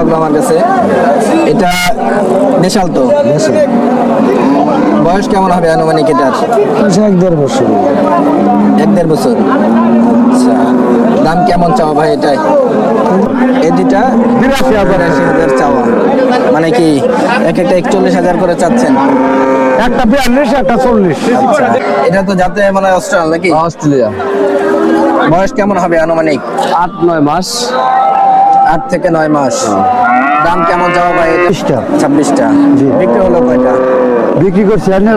লাগল আমার কাছে। এটা দেশাল তো। বয়স কেমন হবে আনুমানিক এটার এক দেড় বছর। এক দেড় বছর। আচ্ছা দাম কেমন চাওয়া ভাই এটাই? এই দুটা বিরাশি হাজার। আশি হাজার চাওয়া। মানে কি এক একটা একচল্লিশ হাজার করে চাচ্ছেন? একটা বিয়াল্লিশ একটা চল্লিশ। আচ্ছা এটা তো যাতে মানে অস্ট্রেলিয়া নাকি? অস্ট্রেলিয়া। বয়স কেমন হবে আনুমানিক? আট নয় মাস। আট থেকে নয় মাস। দাম কেমন যাওয়া ভাই? ছাব্বিশটা। জি। বিক্রি হলো কয়টা? বিক্রি করছি আমি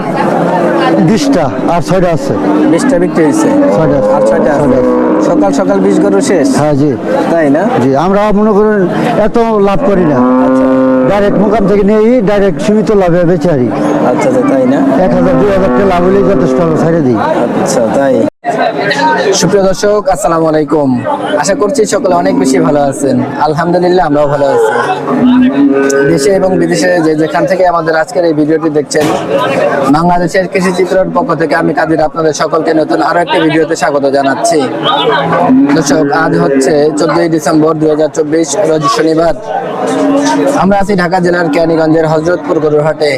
বিশটা আর ছয়টা আছে। বিশটা বিক্রি হয়েছে। ছয়টা আর ছয়টা আছে। সকাল সকাল বিশ গরু শেষ? হ্যাঁ জি। তাই না? জি আমরা মনে করেন এত লাভ করি না। ডাইরেক্ট মোকাম থেকে ডাইরেক্ট সীমিত লাভে আচ্ছা আচ্ছা তাই না? এক হাজার দুই হাজার টাকা লাভ হলেই যথেষ্ট ছেড়ে দিই। আচ্ছা তাই। সুপ্রিয় দর্শক আসসালামু আলাইকুম। আশা করছি সকলে অনেক বেশি ভালো আছেন। আলহামদুলিল্লাহ আমরাও ভালো আছি। দেশে এবং বিদেশে যে যেখান থেকে আমাদের আজকের এই ভিডিওটি দেখছেন বাংলাদেশের কৃষি চিত্রের পক্ষ থেকে আমি কাদির আপনাদের সকলকে নতুন আরও একটি ভিডিওতে স্বাগত জানাচ্ছি। দর্শক আজ হচ্ছে চোদ্দই ডিসেম্বর দুই হাজার চব্বিশ রোজ শনিবার। আমরা আছি ঢাকা জেলার কেরানীগঞ্জের হজরতপুর গরুর হাটে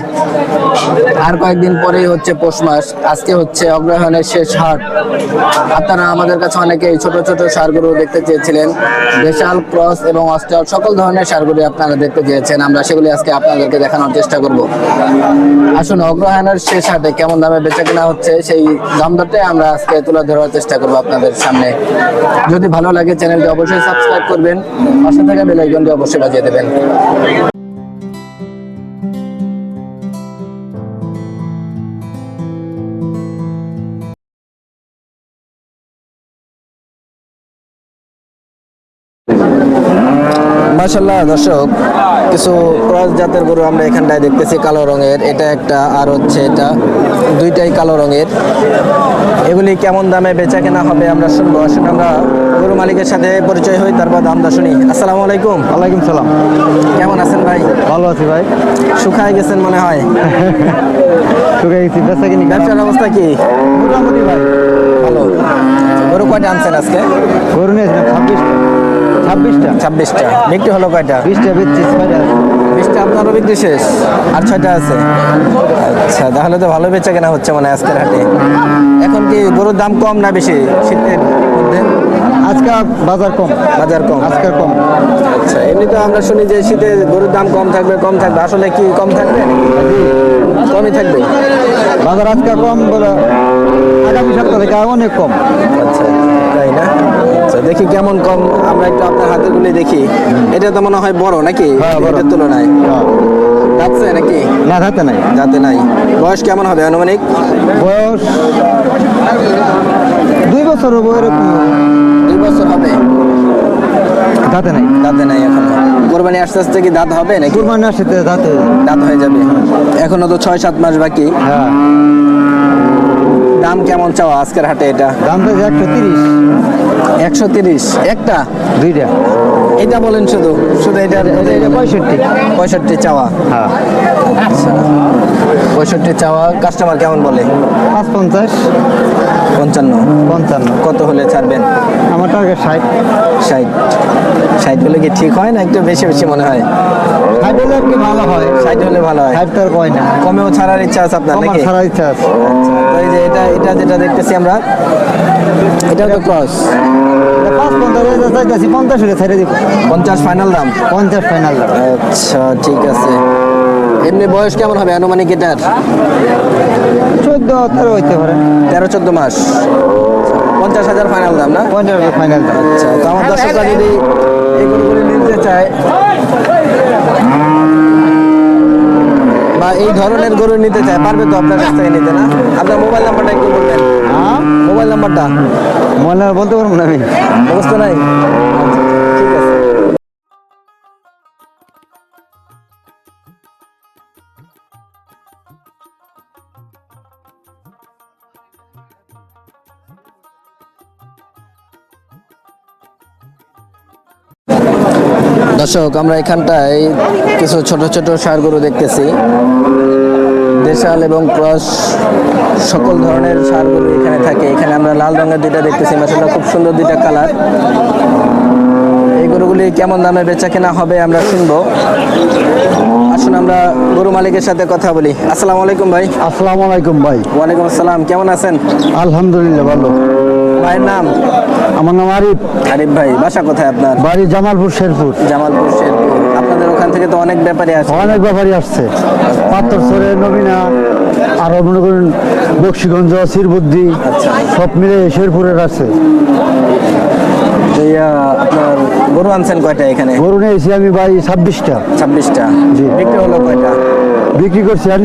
আর কয়েকদিন পরেই হচ্ছে পৌষ মাস, আজকে হচ্ছে অগ্রহায়ণের শেষ হাট। আপনারা আমাদের কাছে অনেকে ছোট ছোট সারগুলো দেখতে চেয়েছিলেন, দেশাল, ক্রস এবং অস্ট্রাল, সকল ধরনের সারগুলি আপনারা দেখতে চেয়েছেন। আমরা সেগুলি আজকে আপনাদেরকে দেখানোর চেষ্টা করব। আসুন, অগ্রহায়ণের শেষ হাটে কেমন দামে বেচা কেনা হচ্ছে, সেই দাম দরটাই আমরা আজকে তুলে ধরার চেষ্টা করব আপনাদের সামনে। যদি ভালো লাগে চ্যানেলটি অবশ্যই সাবস্ক্রাইব করবেন, পাশে থাকা বেল আইকনটি অবশ্যই বাজিয়ে দেবেন। দেবেন মাশাল্লাহ দর্শক কিছু ক্রস জাতের গরু আমরা এখানটায় দেখতেছি কালো রঙের। এটা একটা আর হচ্ছে এটা দুইটাই কালো রঙের। এগুলি কেমন দামে বেচা কেনা হবে আমরা শুনব। আসুন আমরা গরু মালিকের সাথে পরিচয় হই তারপর দাম দা শুনি। আসসালামু আলাইকুম। ওয়ালাইকুম সালাম। কেমন আছেন ভাই? ভালো আছি ভাই। শুকায় গেছেন মনে হয়? তোকে গেছি বেচা কিনি ব্যবসার অবস্থা কি? মোটামুটি ভাই। ভালো। গরু কয়টা আনছেন আজকে? গরু নিয়েছিলাম ছাব্বিশটা। ছাব্বিশটা? ছাব্বিশটা। বিক্রি হলো কয়টা? বিশটা আছে। বিশটা আপনারও বিক্রি শেষ। আর ছয়টা আছে? আচ্ছা তাহলে তো ভালো বেচা কেনা হচ্ছে মানে আজকের হাটে। এখন কি গরুর দাম কম না বেশি শীতের মধ্যে? আজকে বাজার কম। বাজার কম। আজকে কম। আচ্ছা এমনি তো আমরা শুনি যে শীতে গরুর দাম কম থাকবে কম থাকবে। আসলে কি কম থাকবে? কমই থাকবে। বাজার আজকে কম বলে আগামী সপ্তাহ থেকে অনেক কম। আচ্ছা তাই না? আচ্ছা দেখি কেমন কম আমরা একটু আপনার হাতে গুলি দেখি। এটা তো মনে হয় বড় নাকি? হ্যাঁ, এটার তুলনায়। যাচ্ছে নাকি? না থাকতে নাই। যাতে নাই। বয়স কেমন হবে আনুমানিক? বয়স দুই বছর হব এরকম। দুই বছর হবে? দাঁতে নাই। দাঁতে নাই এখনও। কোরবানি আস্তে আস্তে কি দাঁত হবে নাকি? কুরবানি দাঁত। হয়ে যাবে। এখনও তো ছয় সাত মাস বাকি। হ্যাঁ। দাম কেমন চাও আজকের হাটে এটা? দাম তো একশো তিরিশ। একশো তিরিশ। একটা? দুইটা। এটা বলেন শুধু। শুধু এটা পঁয়ষট্টি। পঁয়ষট্টি চাওয়া। হ্যাঁ। আচ্ছা। পঁয়ষট্টি চাওয়া কাস্টমার কেমন বলে? পাঁচ পঞ্চাশ পঞ্চান্ন। পঞ্চান্ন। কত হলে ছাড়বেন? আমার টার্গেট ষাট। ষাট। ষাট হলে কি ঠিক হয় না একটু বেশি বেশি মনে হয়? ষাট হলে কি ভালো হয়? ষাট হলে ভালো হয়। ষাট তো আর কয় না। কমেও ছাড়ার ইচ্ছা আছে আপনার নাকি? ছাড়া ইচ্ছা আছে। তো এই যে এটা এটা যেটা দেখতেছি আমরা এটা তো ক্রস পঞ্চাশ হাজার পঞ্চাশ ছেড়ে দিব। পঞ্চাশ ফাইনাল দাম পঞ্চাশ ফাইনাল দাম আচ্ছা ঠিক আছে। এমনি বয়স কেমন হবে আনুমানিক এটার? চোদ্দ তেরো হইতে পারে। তেরো চোদ্দ মাস। পঞ্চাশ হাজার ফাইনাল দাম না? পঞ্চাশ ফাইনাল দাম আচ্ছা তো আমার দর্শকরা যদি এই নিতে চায় এই ধরনের গরু নিতে চায় পারবে তো আপনার কাছ থেকে নিতে না? আপনার মোবাইল নাম্বারটা একটু বলবেন। হ্যাঁ? মোবাইল নাম্বারটা? মোবাইল নাম্বার বলতে পারব না আমি। অবস্থা নাই? দর্শক আমরা এখানটায় কিছু ছোট ছোট সার গরু দেখতেছি। দেশাল এবং ক্রস সকল ধরনের সার সারগুলো এখানে থাকে। এখানে আমরা লাল রঙের দুইটা দেখতেছি মাসাল্লাহ খুব সুন্দর দুইটা কালার। এই গরুগুলি কেমন দামে বেচা কেনা হবে আমরা শুনব। আসুন আমরা গরু মালিকের সাথে কথা বলি। আসসালামু আলাইকুম ভাই। আসসালামু আলাইকুম ভাই। ওয়ালাইকুম আসসালাম কেমন আছেন? আলহামদুলিল্লাহ ভালো। ভাইয়ের নাম? আমার নাম আরিফ। আরিফ ভাই বাসা কোথায় আপনার? বাড়ি জামালপুর শেরপুর। জামালপুর শেরপুর। আপনাদের ওখান থেকে তো অনেক ব্যাপারী আছে অনেক ব্যাপারই আসছে। পাত্তর সরে নবীনা আরও মনে করুন বক্সিগঞ্জ শিরবুদ্ধি সব মিলে শেরপুরের আছে। আপনার গরু আনছেন কয়টা এখানে? গরু নিয়েছি আমি ভাই ছাব্বিশটা। ছাব্বিশটা। জি। বিক্রি হলো কয়টা? বিক্রি করছি আর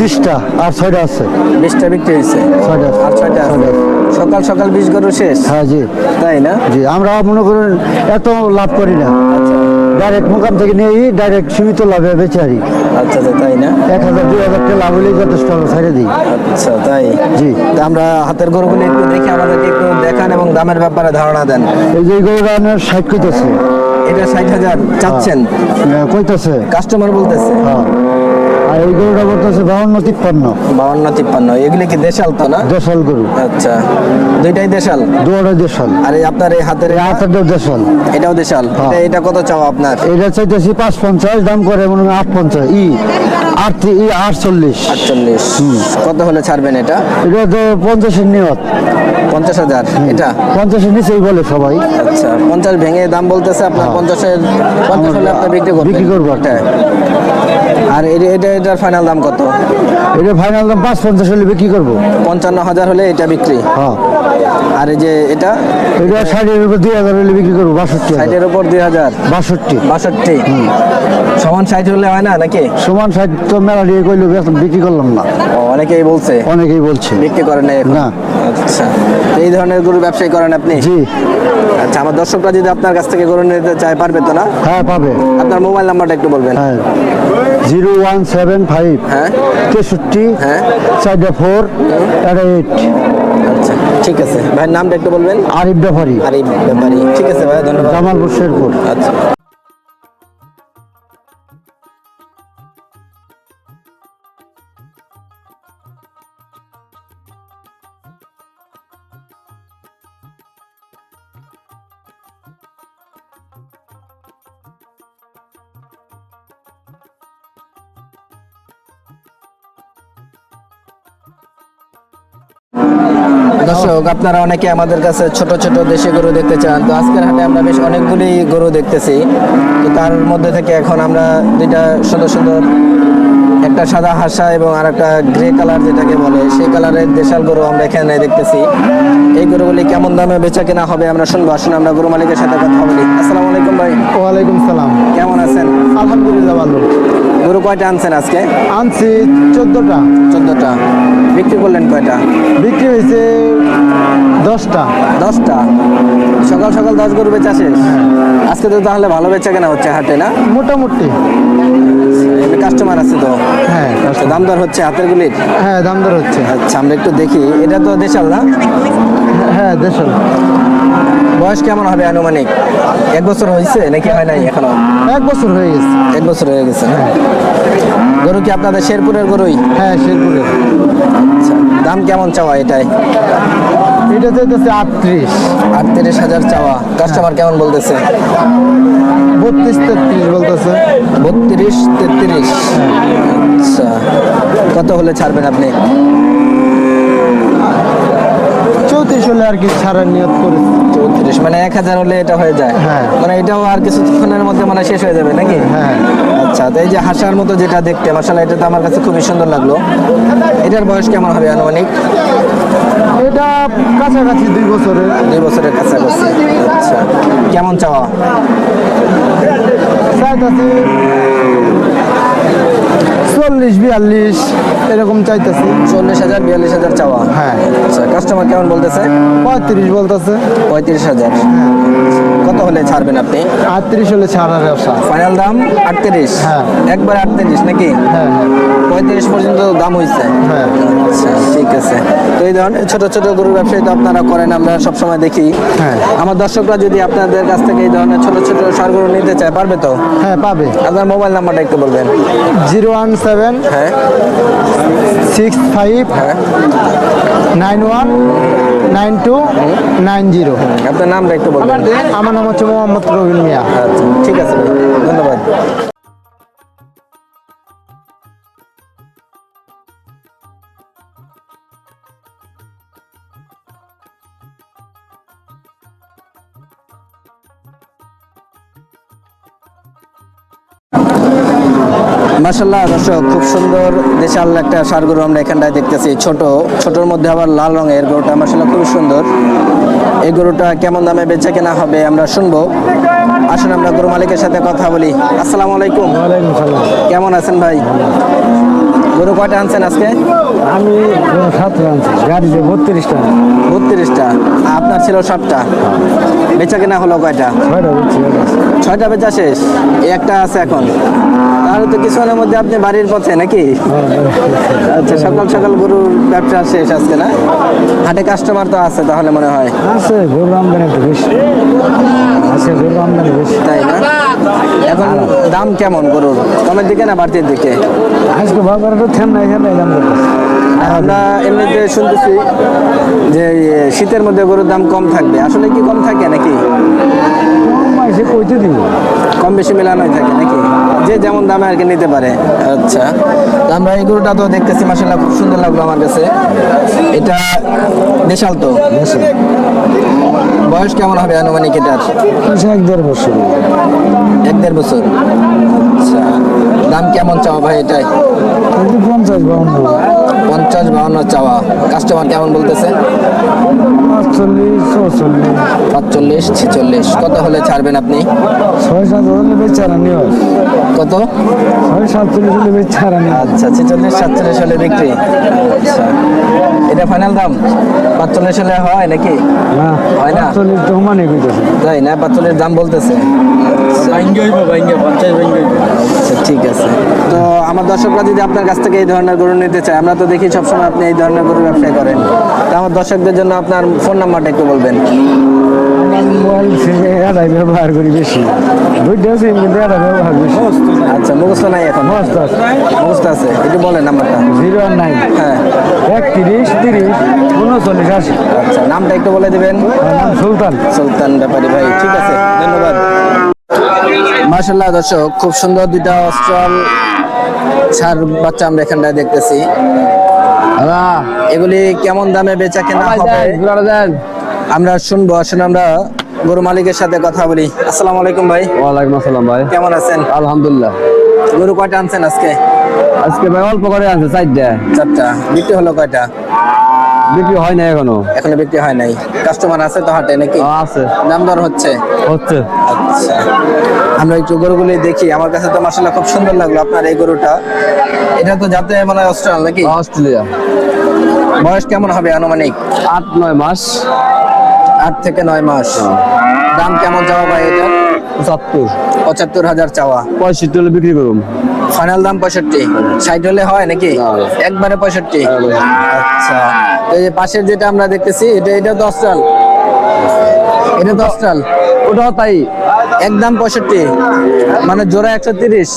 বিশটা আর ছয়টা আছে। বিশটা বিক্রি হয়েছে। ছয়টা আর ছয়টা আছে। সকাল সকাল বিশ গরু শেষ? হ্যাঁ জি। তাই না? জি আমরা মনে করুন এত লাভ করি না। ডাইরেক্ট মোকাম থেকে নিয়ে ডাইরেক্ট সীমিত লাভে বেচারি আচ্ছা আচ্ছা তাই না? এক হাজার দুই হাজার টাকা লাভ হলেই যথেষ্ট আমরা ছেড়ে দিই। আচ্ছা তাই। জি। আমরা হাতের গরুগুলি একটু দেখে আমাদেরকে একটু দেখান এবং দামের ব্যাপারে ধারণা দেন। এই যে গরুটা আপনার ষাট কইতেছে। এটা ষাট হাজার চাচ্ছেন? কইতেছে। কাস্টমার বলতেছে। হ্যাঁ। আর এই গরুটা বলতেছে বাউন্ন তিপ্পান্ন। বাউন্ন তিপ্পান্ন। এগুলি কি দেশাল তো না? দেশাল গরু। আচ্ছা। দুইটাই দেশাল? দুয়ারে দেশাল। আর আপনার এই হাতের আটটাও দেশাল। এটাও দেশাল? হ্যাঁ। এটা- কত চাও আপনার? এটা চাইতেছি পাঁচ পঞ্চাশ দাম করে মনে হয় আট পঞ্চাশ ই আট ই আটচল্লিশ। আটচল্লিশ। কত হলে ছাড়বেন এটা? এটা তো পঞ্চাশের নিয়ত। পঞ্চাশ হাজার। এটা? পঞ্চাশের নিচেই বলে সবাই। আচ্ছা। পঞ্চাশ ভেঙে দাম বলতেছে আপনার হ্যাঁ। পঞ্চাশের পঞ্চাশ হলে আপনি বিক্রি করবেন। বিক্রি করব। আর এটা- এটা এটার ফাইনাল দাম কত? এটা ফাইনাল দাম পাঁচ পঞ্চাশ হলে বিক্রি করব। পঞ্চান্ন হাজার হলে এটা বিক্রি? হ্যাঁ। আর এই যে এটা? এটা ষাটের উপর দুই হাজার হলে বিক্রি করব বাষট্টি ষাটের উপর দুই হাজার? বাষট্টি। বাষট্টি। সমান ষাট হলে হয় না নাকি? সমান ষাট তো মেলা দিয়ে কইলো বিক্রি করলাম না। অনেকেই বলছে। অনেকেই বলছে। বিক্রি করেন না। আচ্ছা। এই ধরনের গরু ব্যবসায়ী করেন আপনি? জি। আচ্ছা আমার দর্শকরা যদি আপনার কাছ থেকে গরু নিতে চায় পারবে তো না? হ্যাঁ পাবে। আপনার মোবাইল নাম্বারটা একটু বলবেন। হ্যাঁ। জিরো ওয়ান সেভেন ফাইভ হ্যাঁ। তেষট্টি হ্যাঁ। চারটা ফোর এইট আচ্ছা ঠিক আছে। ভাইয়ের নামটা একটু বলবেন? আরিফ ব্যাপারী আরিফ ব্যাপারী ঠিক আছে ভাই ধন্যবাদ। জামালপুর শেরপুর। আচ্ছা। দর্শক আপনারা অনেকে আমাদের কাছে ছোট ছোট দেশি গরু দেখতে চান। তো আজকের হাটে আমরা বেশ অনেকগুলি গরু দেখতেছি। তো তার মধ্যে থেকে এখন আমরা দুইটা সুন্দর সুন্দর একটা সাদা হাসা এবং আর একটা গ্রে কালার যেটাকে বলে সেই কালারের দেশাল গরু আমরা এখানে দেখতেছি। এই গরুগুলি কেমন দামে বেচা কেনা হবে আমরা শুনব। আসুন আমরা গরু মালিকের সাথে কথা বলি। আসসালামু আলাইকুম ভাই। ওয়ালাইকুম সালাম। কেমন আছেন? আলহামদুলিল্লাহ ভালো। গরু কয়টা আনছেন আজকে? আনছি চোদ্দটা। চোদ্দটা। বিক্রি করলেন কয়টা? বিক্রি হয়েছে দশটা। দশটা। সকাল সকাল দশ গরু বেচা শেষ। আজকে তো তাহলে ভালো বেচা কেনা হচ্ছে হাটে না? মোটামুটি। কাস্টমার আছে তো? হ্যাঁ দাম দর হচ্ছে হাতের গুলির? হ্যাঁ দাম দর হচ্ছে। আচ্ছা আমরা একটু দেখি। এটা তো দেশাল না? হ্যাঁ দেশাল। বয়স কেমন হবে আনুমানিক? এক বছর হয়েছে নাকি হয় নাই এখনও? এক বছর হয়ে গেছে। এক বছর হয়ে গেছে না? গরু কি আপনাদের শেরপুরের গরুই? হ্যাঁ শেরপুরের। আচ্ছা দাম কেমন চাওয়া এটাই? এটা চাইতেছে আটত্রিশ। আটত্রিশ হাজার চাওয়া। কাস্টমার কেমন বলতেছে? বত্রিশ তেত্রিশ বলতেছে। বত্রিশ তেত্রিশ। আচ্ছা। কত হলে ছাড়বেন আপনি? হলে আর কি ছাড়ার নিয়ত করেছে। চৌত্রিশ মানে এক হাজার হলে এটা হয়ে যায়। হ্যাঁ। মানে এটাও আর কিছুক্ষণের মধ্যে মানে শেষ হয়ে যাবে নাকি? হ্যাঁ। আচ্ছা তো এই যে হাসার মতো যেটা দেখতে মাসালা এটা তো আমার কাছে খুবই সুন্দর লাগল। এটার বয়স কেমন হবে আনুমানিক? এটা কাছাকাছি দুই বছরের। দুই বছরের কাছাকাছি। আচ্ছা কেমন চাওয়া? চাইতেছি চল্লিশ বিয়াল্লিশ। এরকম চাইতেছি। চল্লিশ হাজার বিয়াল্লিশ হাজার চাওয়া। হ্যাঁ। আচ্ছা কাস্টমার কেমন বলতেছে? পঁয়ত্রিশ বলতেছে। পঁয়ত্রিশ হাজার। কত হলে ছাড়বেন আপনি? আটত্রিশ হলে ছাড়ার ব্যবসা। ফাইনাল দাম আটত্রিশ? হ্যাঁ। একবার আটত্রিশ নাকি? হ্যাঁ হ্যাঁ। পঁয়ত্রিশ পর্যন্ত দাম হয়েছে হ্যাঁ। আচ্ছা ঠিক আছে। তো এই ধরনের ছোট ছোট গরুর ব্যবসায়ী তো আপনারা করেন আমরা সবসময় দেখি। হ্যাঁ। আমার দর্শকরা যদি আপনাদের কাছ থেকে এই ধরনের ছোট ছোট সার গরু নিতে চায় পারবে তো? হ্যাঁ পাবে। আপনার মোবাইল নাম্বারটা একটু বলবেন। জিরো ওয়ান সেভেন হ্যাঁ। সিক্স ফাইভ হ্যাঁ। Nine one nine two nine zero. আপনার নামটা একটু বলবেন। আমার নাম নাম হচ্ছে মোহাম্মদ রবিন মিয়া। আচ্ছা ঠিক আছে। ধন্যবাদ। মাসাল্লাহ দর্শক খুব সুন্দর দেশাল একটা সার গরু আমরা এখানটায় দেখতেছি। ছোট ছোটর মধ্যে আবার লাল রঙের গরুটা মাসাল্লাহ খুব সুন্দর। এই গরুটা কেমন দামে বেচা কেনা হবে আমরা শুনব। আসুন আমরা গরু মালিকের সাথে কথা বলি। আসসালামু আলাইকুম। কেমন আছেন ভাই? গরু কয়টা আনছেন আজকে? আমি সাত আনছি। গাড়িতে বত্রিশটা। বত্রিশটা। আপনার ছিল সাতটা। বেচা কেনা হলো কয়টা? ছয়টা বেচা শেষ। একটা আছে এখন। তাহলে তো কিছুক্ষণের মধ্যে আপনি বাড়ির পথে নাকি? আচ্ছা সকাল সকাল গরুর ব্যবসা শেষ আজকে না? হাটে কাস্টমার তো আছে তাহলে মনে হয়। আছে গরু আমদানি একটু বেশি। আছে গরু আমদানি বেশি। তাই না? এখন দাম কেমন গরুর? কমের দিকে না বাড়তির দিকে? আজকে বাজারে দাম করতেছে আমরা এমনিতে শুনতেছি যে শীতের মধ্যে গরুর দাম কম থাকবে। আসলে কি কম থাকে নাকি? এসে কইতে দিব। কম বেশি মেলানোই থাকে নাকি? যে যেমন দামে আর কি নিতে পারে। আচ্ছা। আমরা এই গরুটা তো দেখতেছি মাসাল্লাহ খুব সুন্দর লাগল আমার কাছে। এটা দেশাল তো? বয়স কেমন হবে আনুমানিক এটার? এক দেড় বছর। এক দেড় বছর। দাম কেমন চাওয়া ভাই এটাই? পঞ্চাশ বাউন্ন। পঞ্চাশ বাউন্ন চাওয়া। কাস্টমার কেমন বলতেছে? পাঁচচল্লিশ ছেচল্লিশ। কত হলে ছাড়বেন আপনি? ছয় সাত হলে বেচারা নিও। কত? ছয় সাতচল্লিশ হলে বেচারা নিও। আচ্ছা ছেচল্লিশ সাতচল্লিশ হলে বিক্রি। আচ্ছা। এটা ফাইনাল দাম? পাঁচচল্লিশ হলে হয় নাকি? না হয় না? পাঁচচল্লিশ তো মানে কইতেছে। তাই না পাঁচচল্লিশ দাম বলতেছে। আচ্ছা ঠিক আছে। তো আমার দর্শকরা যদি আপনার কাছ থেকে এই ধরনের গরু নিতে চায় আমরা তো দেখি সবসময় আপনি এই ধরনের গরু ব্যবসা করেন। তো আমার দর্শকদের জন্য আপনার ফোন নাম্বারটা একটু বলবেন। ব্যবহার করি বেশি। আচ্ছা মুখস্থ নাই এখন? আছে। মুখস্থ আছে। একটু বলেন নাম্বারটা। Zero nine. হ্যাঁ। একত্রিশ তিরিশ উনচল্লিশ আশি। আচ্ছা নামটা একটু বলে দিবেন। সুলতান। সুলতান ব্যাপারী ভাই ঠিক আছে ধন্যবাদ। মার্শাল্লাহ দর্শক খুব সুন্দর দুইটা অস্ট্রাল ছাড় বাচ্চা আমরা এখানটায় দেখতেছি। এগুলি কেমন দামে বেচা কেনা হবে? আমরা শুনব আসলে আমরা গরু মালিকের সাথে কথা বলি। আসসালামু আলাইকুম ভাই। ওয়ালাইকুম আসসালাম ভাই। কেমন আছেন? আলহামদুলিল্লাহ। গরু কয়টা আনছেন আজকে? আজকে ভাই অল্প করে আনছে চারটা। চারটা। বিক্রি হলো কয়টা? বিক্রি হয় না এখনও? এখনও বিক্রি হয় নাই। কাস্টমার আছে তো হাটে নাকি? আছে। দাম দর হচ্ছে? হচ্ছে। আচ্ছা। আমরা একটু গরুগুলি দেখি। আমার কাছে তো মাসাল্লাহ খুব সুন্দর লাগল আপনার এই গরুটা। এটা তো যাতে মনে হয় অস্ট্রেলিয়া নাকি? অস্ট্রেলিয়া। বয়স কেমন হবে আনুমানিক? আট নয় মাস। আট থেকে নয় মাস। দাম কেমন চাওয়া ভাই এটা? পঁচাত্তর। পঁচাত্তর হাজার চাওয়া। পঁয়ষট্টি হলে বিক্রি করুন। ফাইনাল দাম পঁয়ষট্টি। ষাট হলে হয় নাকি? একবারে পঁয়ষট্টি। আচ্ছা। এই যে পাশের যেটা আমরা দেখতেছি এটা এটা তো অস্ট্রাল। এটা তো অস্ট্রাল। ওটাও তাই। একদম পঁয়ষট্টি। মানে জোড়া একশো তিরিশ।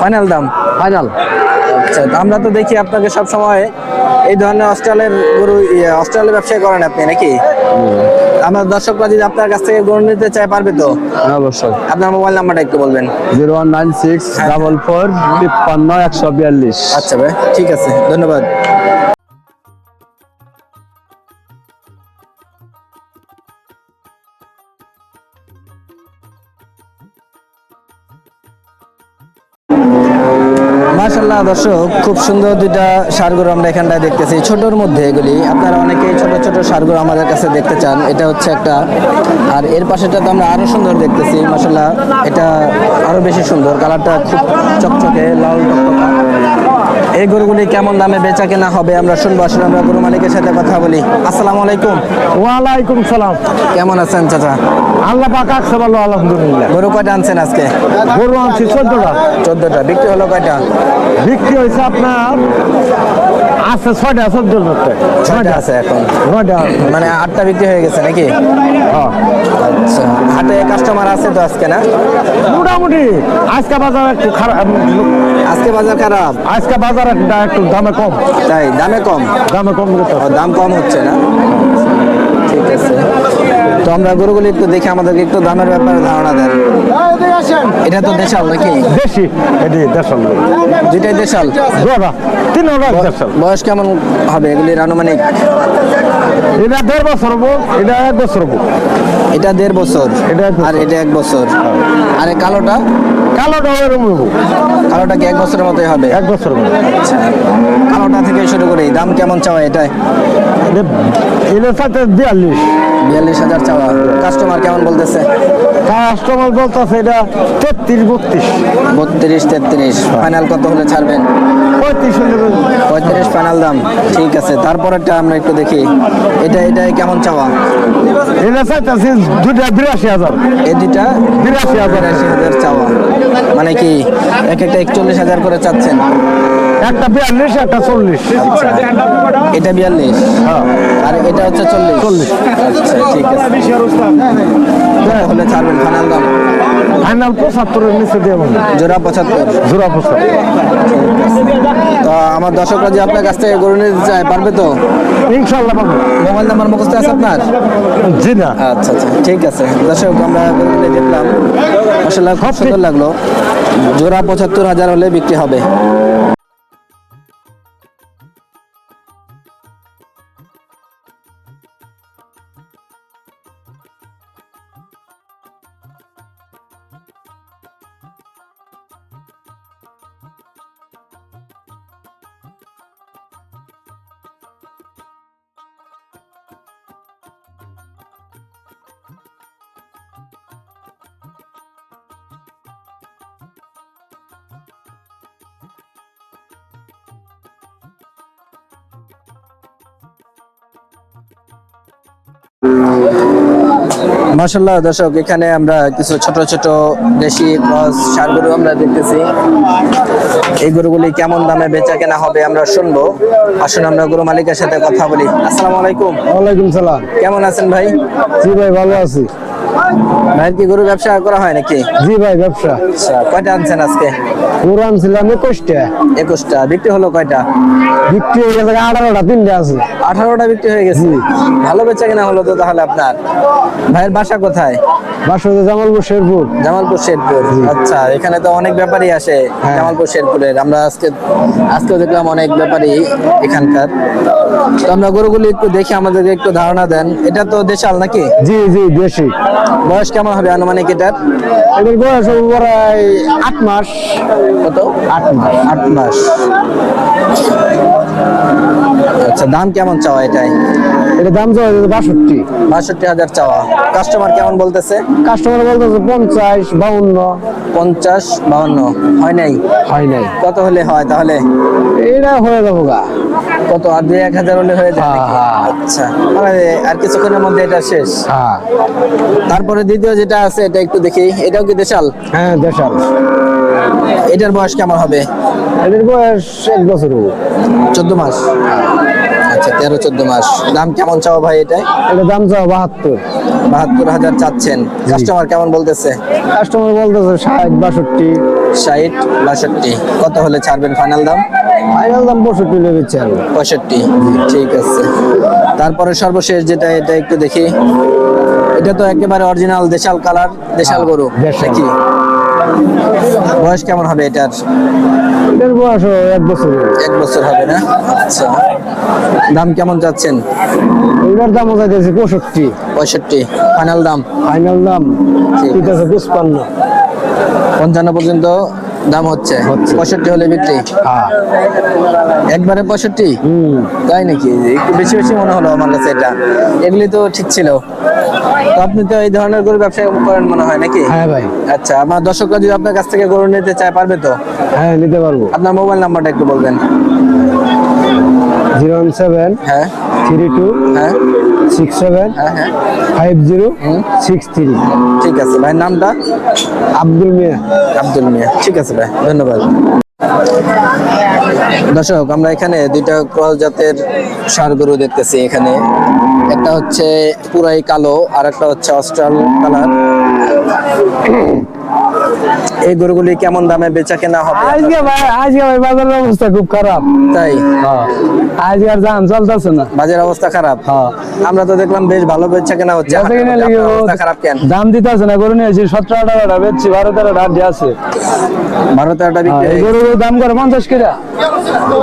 ফাইনাল দাম। ফাইনাল আচ্ছা আমরা তো দেখি আপনাকে সব সময় এই ধরনের অস্ট্রেলের গরু ইয়ে, অস্ট্রেলের ব্যবসায় করেন আপনি নাকি? আমার দর্শকরা যদি আপনার কাছ থেকে গ্রহণ নিতে চায় পারবে তো? অবশ্যই। আপনার মোবাইল নাম্বারটা একটু বলবেন। Zero one nine six double four তিপ্পান্ন একশো বিয়াল্লিশ। আচ্ছা ভাই ঠিক আছে ধন্যবাদ। মাশাল্লাহ দর্শক খুব সুন্দর দুইটা সারগরু আমরা এখানটায় দেখতেছি। ছোটর মধ্যে এগুলি। আপনারা অনেকেই ছোট ছোট সারগরু আমাদের কাছে দেখতে চান এটা হচ্ছে একটা। আর এর পাশেটা তো আমরা আরও সুন্দর দেখতেছি মাশাল্লাহ এটা আরও বেশি সুন্দর কালারটা খুব চকচকে লাল টকটকা। এই গরুগুলি কেমন দামে বেচা কেনা হবে আমরা শুনব। আসলে আমরা গরু মালিকের সাথে কথা বলি। আসসালামু আলাইকুম। ওয়ালাইকুম সালাম। কেমন আছেন চাচা? আল্লাহ পাক আকসা ভালো আলহামদুলিল্লাহ। গরু কয়টা আনছেন আজকে? গরু আনছি চোদ্দটা। চোদ্দটা। বিক্রি হলো কয়টা? বিক্রি হয়েছে আপনার আছে ছয়টা চোদ্দটা ছয়টা আছে এখন। ছয়টা মানে আটটা বিক্রি হয়ে গেছে নাকি? হ্যাঁ। আচ্ছা হাটে কাস্টমার আছে তো আজকে না? মোটামুটি আজকে বাজার একটু খারাপ আজকে বাজার খারাপ? আজকে বাজার একটা দামে কম। তাই দামে কম? দামে কম দাম কম হচ্ছে না? তো আমরা গরুগুলি একটু দেখে আমাদেরকে একটু দামের ব্যাপারে ধারণা দেন। এটা তো দেশাল নাকি? দেশি এটি দেশাল। দুইটাই দেশাল? জোড়া তিন হাজার দেশাল। বয়স কেমন হবে এগুলির আনুমানিক? এটা দেড় বছর হব এটা এক বছর হব এটা দেড় বছর। এটা আর এটা এক বছর। আর এই কালোটা? কালোটা হবে এরকম কালোটা কি এক বছরের মতোই হবে? এক বছর হব আচ্ছা। কালোটা থেকে শুরু করি। দাম কেমন চাওয়া এটাই এদের সাথে বিয়াল্লিশ। বিয়াল্লিশ হাজার চাওয়া। কাস্টমার কেমন বলতেছে? কাস্টমার বলতেছে এটা তেত্রিশ বত্রিশ। বত্রিশ তেত্রিশ। ফাইনাল কত হলে ছাড়বেন? পঁয়ত্রিশ পঁয়ত্রিশ ফাইনাল দাম। ঠিক আছে তারপরেরটা আমরা একটু দেখি। এটা এটাই কেমন চাওয়া? এটা চাইতেছি দুটা বিরাশি হাজার। এই দুটা বিরাশি হাজার। বিরাশি হাজার চাওয়া। মানে কি এক একটা একচল্লিশ হাজার করে চাচ্ছেন? একটা বিয়াল্লিশ একটা চল্লিশ। এটা বিয়াল্লিশ। হ্যাঁ। আর এটা হচ্ছে চল্লিশ। চল্লিশ। আচ্ছা। ঠিক আছে। হলে ছাড়বেন ফাইনাল দাম। ফাইনাল পঁচাত্তরের নিচে দিয়ে জোড়া পঁচাত্তর। জোড়া পঁচাত্তর। তো আমার দর্শকরা যে আপনার কাছ থেকে গরু নিতে চায় পারবে তো? ইনশাল্লাহ পাবো মোবাইল নাম্বার মুখস্থ আছে আপনার? জি না। আচ্ছা আচ্ছা ঠিক আছে। দর্শক আমরা দেখলাম। আসলে খুব সুন্দর লাগল। জোড়া পঁচাত্তর হাজার হলে বিক্রি হবে। মাসাল্লাহ দর্শক এখানে আমরা কিছু ছোট ছোট দেশি ক্রস সার গরু আমরা দেখতেছি। এই গরুগুলি কেমন দামে বেচা কেনা হবে আমরা শুনব। আসুন আমরা গরু মালিকের সাথে কথা বলি। আসসালামু আলাইকুম। ওয়ালাইকুম সালাম। কেমন আছেন ভাই? জি ভাই ভালো আছি। ভাইয়ের কি গরু ব্যবসা করা হয় নাকি? জি ভাই ব্যবসা। আচ্ছা কয়টা আনছেন আজকে? পুরান ছিলাম একুশটা। একুশটা। বিক্রি হলো কয়টা? বিক্রি হয়ে গেছে আঠারোটা তিনটা আছে। আঠারোটা বিক্রি হয়ে গেছে। ভালো বেচা কেনা হলো তো তাহলে আপনার। ভাইয়ের বাসা কোথায়? বাসা জামালপুর শেরপুর। জামালপুর শেরপুর। আচ্ছা এখানে তো অনেক ব্যাপারী আসে হ্যাঁ। জামালপুর শেরপুরের। আমরা আজকে আজকে দেখলাম অনেক ব্যাপারী এখানকার। তো আমরা গরুগুলি একটু দেখে আমাদেরকে একটু ধারণা দেন। এটা তো দেশাল নাকি? জি জি দেশি। বয়স কেমন হবে আনুমানিক এটার? এদের বয়স প্রায় আট মাস। কত? আট মাস। আট মাস। আচ্ছা দাম কেমন চাওয়া এটাই এটা দাম চলে বাষট্টি। বাষট্টি হাজার চাওয়া। কাস্টমার কেমন বলতেছে? কাস্টমার বলতেছে পঞ্চাশ বাউন্ন। পঞ্চাশ বাউন্ন। হয় নাই? হয় নাই। কত হলে হয় তাহলে? এটা হয়ে যাব গা। কত? আর দুই এক হাজার হলে হয়ে যায় হ্যাঁ? হ্যাঁ। আচ্ছা। আর কিছুক্ষণের মধ্যে এটা শেষ। হ্যাঁ। তারপরে দ্বিতীয় যেটা আছে এটা একটু দেখি। এটাও কি দেশাল? হ্যাঁ দেশাল। এটার বয়স কেমন হবে? এটার বয়স এক বছর চোদ্দ মাস। আচ্ছা তেরো চোদ্দ মাস। দাম কেমন চাও ভাই এটাই এটা দাম চাও বাহাত্তর। বাহাত্তর হাজার চাচ্ছেন। কাস্টমার কেমন বলতেছে? কাস্টমার বলতেছে ষাট বাষট্টি। ষাট বাষট্টি। কত হলে ছাড়বেন ফাইনাল দাম? ফাইনাল দাম পঁয়ষট্টি লেগেছে আর পঁয়ষট্টি। ঠিক আছে। তারপরে সর্বশেষ যেটা এটা একটু দেখি। এটা তো একেবারে অরিজিনাল দেশাল কালার দেশাল গরু দেশাল। নাকি? বয়স কেমন হবে এটার? এটার বয়স এক বছর। এক বছর হবে না? আচ্ছা। দাম কেমন যাচ্ছেন এটার দাম চাইতেছে পঁয়ষট্টি। পঁয়ষট্টি। ফাইনাল দাম? ফাইনাল দাম ঠিক আছে। পঞ্চান্ন পর্যন্ত দাম হচ্ছে। পঁয়ষট্টি হলে বিক্রি। হ্যাঁ। একবারে পঁয়ষট্টি? হুম। তাই নাকি? একটু বেশি বেশি মনে হলো আমার কাছে এটা। এগুলি তো ঠিক ছিল। তো আপনি তো এই ধরনের গরু ব্যবসা করেন মনে হয় নাকি? হ্যাঁ ভাই। আচ্ছা আমার দর্শকরা যদি আপনার কাছ থেকে গরু নিতে চায় পারবে তো? হ্যাঁ নিতে পারব। আপনার মোবাইল নাম্বারটা একটু বলবেন। জিরো ওয়ান সেভেন হ্যাঁ। থ্রি টু হ্যাঁ। Six seven five zero six three ঠিক আছে ভাই নামটা? আব্দুল মিয়া। আব্দুল মিয়া। ঠিক আছে ভাই ধন্যবাদ। দর্শক আমরা এখানে দুইটা ক্রস জাতের ষাঁড় গরু দেখতেছি এখানে। একটা হচ্ছে পুরাই কালো আর একটা হচ্ছে অস্ট্রাল কালার। এই গরুগুলি কেমন দামে বেচা কেনা হবে? আজকে ভাই আজকে ভাই বাজারের অবস্থা খুব খারাপ। তাই? হ্যাঁ। আজকে আর দাম চলতেছে না। বাজার অবস্থা খারাপ। হ্যাঁ। আমরা তো দেখলাম বেশ ভালো বেচা কেনা হচ্ছে। বেচা কেনা আপনার লেগে অবস্থা খারাপ কেন? দাম দিতেছে না গরু নিয়েছি সতেরো আঠারোটা বেচছি বারো তেরোটা আড্ডি আছে। বারো তেরোটা বিক্রি হয়ে গেছে। গরুর দাম করে পঞ্চাশ কিরা?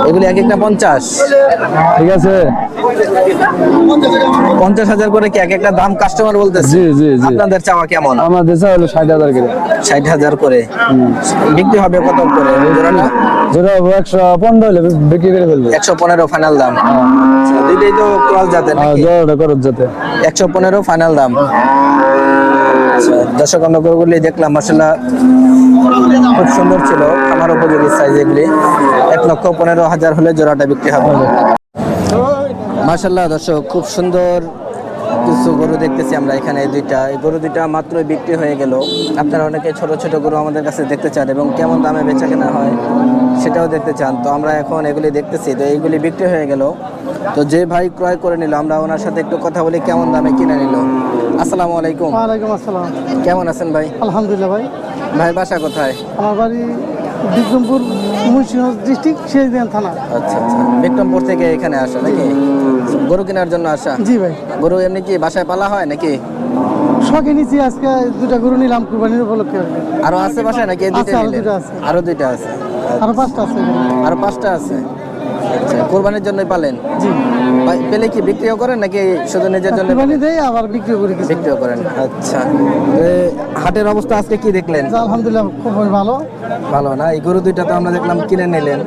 এগুলি এক একটা পঞ্চাশ। ঠিক আছে। পঞ্চাশ হাজার করে কি এক একটা দাম কাস্টমার বলতেছে? জি জি জি। আপনাদের চাওয়া কেমন? আমাদের হলো ষাট হাজার কিরা। ষাট হাজার করে। বিক্রি হবে কত করে? জোড়াটা? একশো পনেরো হলে বিক্রি করে ফেলবে। একশো পনেরো ফাইনাল দাম। আচ্ছা, দুইটাই তো ক্রস জাতের হ্যাঁ একশো পনেরো ফাইনাল দাম। আচ্ছা, দর্শক আমরা গরুগুলি দেখলাম মাসাল্লাহ খুব সুন্দর ছিল আমার উপযোগী সাইজ এগুলি। এক লক্ষ পনেরো হাজার হলে জোড়াটা বিক্রি হবে। মাসাল্লাহ দর্শক খুব সুন্দর কিছু গরু দেখতেছি আমরা এখানে এই দুইটা। এই গরু দুইটা মাত্র বিক্রি হয়ে গেল। আপনারা অনেকে ছোট ছোট গরু আমাদের কাছে দেখতে চান এবং কেমন দামে বেচা কেনা হয় সেটাও দেখতে চান। তো আমরা এখন এগুলি দেখতেছি তো এইগুলি বিক্রি হয়ে গেল। তো যে ভাই ক্রয় করে নিল আমরা ওনার সাথে একটু কথা বলি কেমন দামে কিনে নিল। আসসালামু আলাইকুম। ওয়ালাইকুম আসসালাম। কেমন আছেন ভাই? আলহামদুলিল্লাহ ভাই। ভাই বাসা কোথায়? আমার বাড়ি বিক্রমপুর মুন্সিগঞ্জ ডিস্ট্রিক্ট শেষদিয়ান থানা। আচ্ছা আচ্ছা। বিক্রমপুর থেকে এখানে আসা নাকি? গরু কেনার জন্য আসা? জি ভাই। গরু এমনি কি বাসায় পালা হয় নাকি? শখে নিচ্ছি আজকে দুটা গরু নিলাম কুরবানির উপলক্ষে। আরও আছে বাসায় নাকি? আরও? দুইটা আছে। আরও দুইটা আছে। আরও পাঁচটা আছে। আরও পাঁচটা আছে? আচ্ছা কোরবানির জন্যই পালেন? জি। পেলে কি বিক্রিও করেন নাকি শুধু নিজের জন্য কুরবানি দেই আবার বিক্রি করি বিক্রিও করেন। আচ্ছা। হাটের অবস্থা আজকে কি দেখলেন? আলহামদুলিল্লাহ খুব ভালো। ভালো না? এই গরু দুইটা তো আমরা দেখলাম কিনে নিলেন।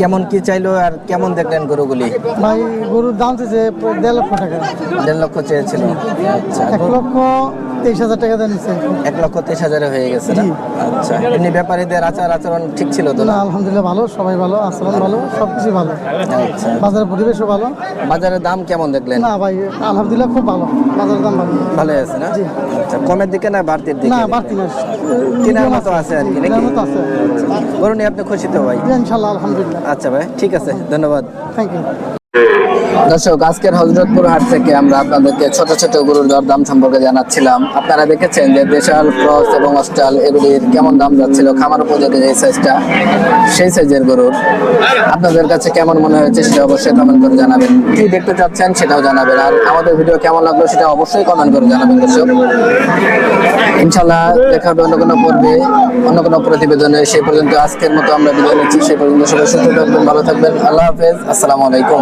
কেমন কি চাইলো আর কেমন দেখলেন গরুগুলি? ভাই গরুর দাম চেয়েছে দেড় লক্ষ টাকা। দেড় লক্ষ চেয়েছিল। আচ্ছা। এক লক্ষ তেইশ হাজার টাকা দিয়ে নিচ্ছে এক লক্ষ তেইশ হাজারে হয়ে গেছে না? আচ্ছা এমনি ব্যাপারীদের আচার আচরণ ঠিক ছিল তো? না আলহামদুলিল্লাহ ভালো সবাই ভালো আচরণ ভালো সব কিছু ভালো। আচ্ছা। বাজারের পরিবেশও ভালো। বাজারের দাম কেমন দেখলেন? না ভাই আলহামদুলিল্লাহ খুব ভালো বাজারের দাম ভালো। ভালো আছে না? জি। আচ্ছা কমের দিকে না বাড়তির দিকে? না বাড়তি না। কেনার মতো আছে আর কি নাকি? মতো আছে। গরু আপনি খুশি তো ভাই? জি, ইনশাল্লাহ আলহামদুলিল্লাহ। আচ্ছা ভাই ঠিক আছে ধন্যবাদ। থ্যাংক ইউ দর্শক, আজকের হজরতপুর হাট থেকে আমরা আপনাদেরকে ছোট ছোট গরুর দরদাম সম্পর্কে জানাচ্ছিলাম। আপনারা দেখেছেন যে দেশাল ক্রস এবং অস্টাল, এগুলির কেমন দাম যাচ্ছিল, খামার উপযোগী যে সাইজটা সেই সাইজের গরুর। আপনাদের কাছে কেমন মনে হয়েছে সেটা অবশ্যই কমেন্ট করে জানাবেন। কি দেখতে চাচ্ছেন সেটাও জানাবেন। আর আমাদের ভিডিও কেমন লাগল সেটা অবশ্যই কমেন্ট করে জানাবেন, দর্শক। ইনশাল্লাহ দেখা হবে অন্য কোনো পর্বে, অন্য কোনো প্রতিবেদনে। সেই পর্যন্ত আজকের মতো আমরা বিদায় নিচ্ছি। সেই পর্যন্ত সবাই সুস্থ থাকবেন, ভালো থাকবেন। আল্লাহ হাফেজ। আসসালামু আলাইকুম।